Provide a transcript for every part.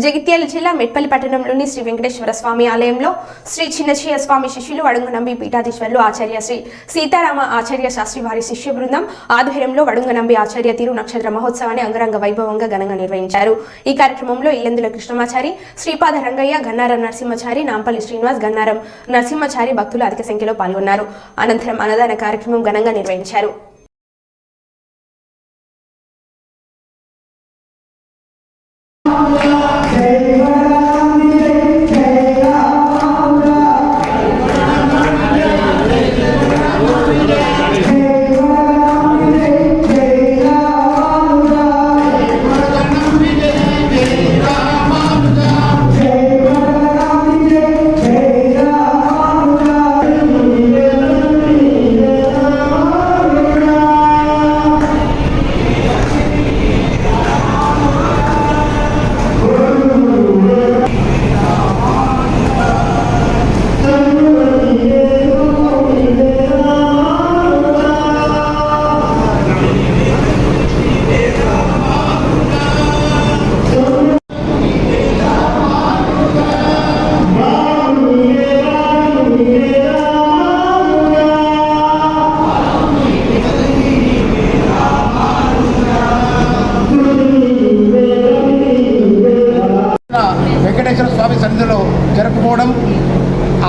జగిత్యాల జిల్లా మెట్పల్లి పట్టణంలోని శ్రీ వెంకటేశ్వర స్వామి ఆలయంలో శ్రీ చిన్నచయ్య స్వామి శిష్యులు వడుంగనంబి పీఠాధీశ్వరులు ఆచార్య శ్రీ సీతారామ ఆచార్య శాస్త్రి వారి శిష్య బృందం ఆధ్వర్యంలో వడుంగనంబి ఆచార్య తిరు నక్షత్ర మహోత్సవాన్ని అంగరంగ వైభవంగా ఘనంగా నిర్వహించారు. ఈ కార్యక్రమంలో ఇల్లందుల కృష్ణమాచారి శ్రీపాద రంగయ్య గన్నారం నరసింహచారి నాంపల్లి శ్రీనివాస్ గన్నారం నరసింహచారి భక్తులు అధిక సంఖ్యలో పాల్గొన్నారు. అనంతరం అన్నదాన కార్యక్రమం ఘనంగా నిర్వహించారు. వెంకటేశ్వర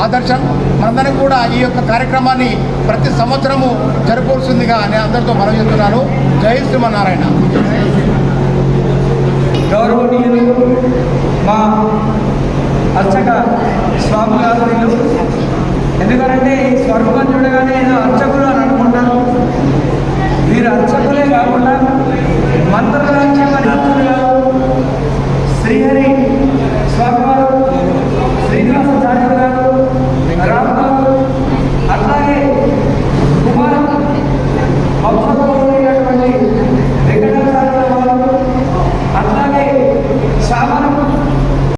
ఆదర్శం. మనందరం కూడా ఈ యొక్క కార్యక్రమాన్ని ప్రతి సంవత్సరము జరుపుకోవాల్సిందిగా నేను అందరితో మనం చెప్తున్నాను. జై శ్రీమన్నారాయణ. గౌరవనీయులు మా అర్చక స్వామి గారు ఎందుకంటే ఈ స్వర్గం చూడగానే ఏదో అర్చకులు అని అనుకుంటారు. వీరు అర్చకులే కాకుండా మంత్రరాజ్యం అని అర్చకులు శ్రీహరి స్వామి